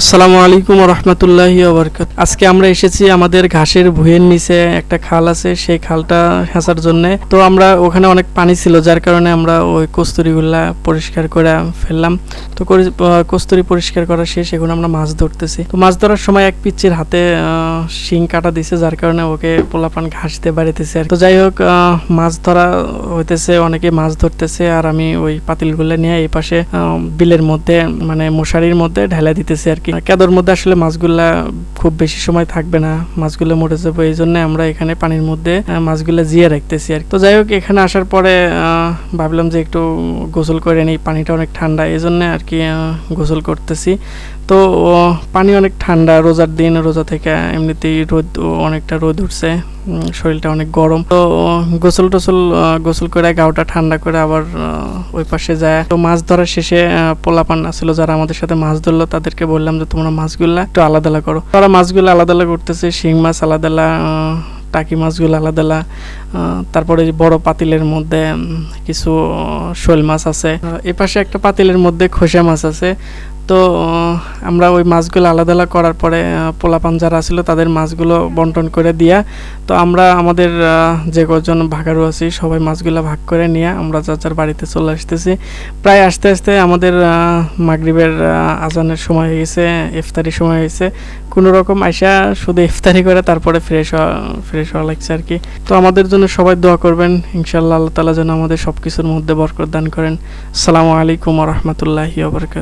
আসসালামু আলাইকুম রহমতুল্লাহি ওবরকাত। আজকে আমরা এসেছি আমাদের ঘাসের ভুঁইয়ের নিচে, একটা খাল আছে, সেই খালটা হেঁচার জন্য। তো আমরা ওখানে অনেক পানি ছিল, যার কারণে আমরা ওই কস্তুরিগুলা পরিষ্কার করে ফেললাম। তো কস্তুরি পরিষ্কার করা শেষ, এখন আমরা মাছ ধরতেছি। তো মাছ ধরার সময় এক পিচ্চির হাতে শিং কাটা দিছে, যার কারণে ওকে পোলাপান ঘাস দিয়ে বাড়িতেছে তো যাই হোক মাছ ধরা হইতেছে, অনেকে মাছ ধরতেছে আর আমি ওই পাতিলগুলো নিয়ে এই পাশে বিলের মধ্যে মানে মশারির মধ্যে ঢেলে দিতেছে আর কি। কেদর মধ্যে আসলে মাছগুলা খুব বেশি সময় থাকবে না, মাছগুলো মরে যাবে, এই জন্য আমরা এখানে পানির মধ্যে মাছগুলো জিয়ে রাখতেছি আর তো যাই হোক, এখানে আসার পরে ভাবলাম যে একটু গোসল করে নিই, পানিটা অনেক ঠান্ডা, এই জন্য আর কি গোসল করতেছি। তো পানি অনেক ঠান্ডা, রোজার দিন, রোজা থেকে এমনিতেই রোদ, অনেকটা রোদ উঠছে শরীরটা অনেক গরম। তো, গোসল টোসল গোসল করে গাওটা ঠান্ডা করে আবার ওই পাশে যায়। তো মাছ ধরার শেষে পোলাপান ছিল যারা আমাদের সাথে মাছ ধরলো, তাদেরকে বললাম যে, তোমরা মাছগুলা একটু আলাদা আলাদা করো। তারা মাছগুলো আলাদা আলাদা করতেছে, শিং মাছ আলাদা আলাদা টাকি মাছগুলো আলাদা আলাদা তারপরে বড় পাতিলের মধ্যে কিছু শোল মাছ আছে। এ পাশে একটা পাতিলের মধ্যে খোসা মাছ আছে। তো আমরা ওই মাছগুলো আলাদা আলাদা করার পরে পোলাপান যারা ছিল তাদের মাছগুলো বন্টন করে দিয়া, তো আমরা আমাদের যে কজন ভাগারু আছি সবাই মাছগুলো ভাগ করে নিয়ে আমরা যার যার বাড়িতে চলে আসতেছি। প্রায় আস্তে আস্তে আমাদের মাগরিবের আজানের সময় হয়ে গেছে ইফতারি সময় হয়েছে কোনো রকম আইসা শুধু ইফতারি করে তারপরে ফ্রেশ হওয়া ফ্রেশ হওয়া লাগছে আর কি। তো আমাদের জন্য সবাই দোয়া করবেন ইনশাল্লাহ আল্লাহ তালা যেন আমাদের সব কিছুর মধ্যে বরকত দান করেন। আসসালামু আলাইকুম রহমতুল্লাহি ওবরকাত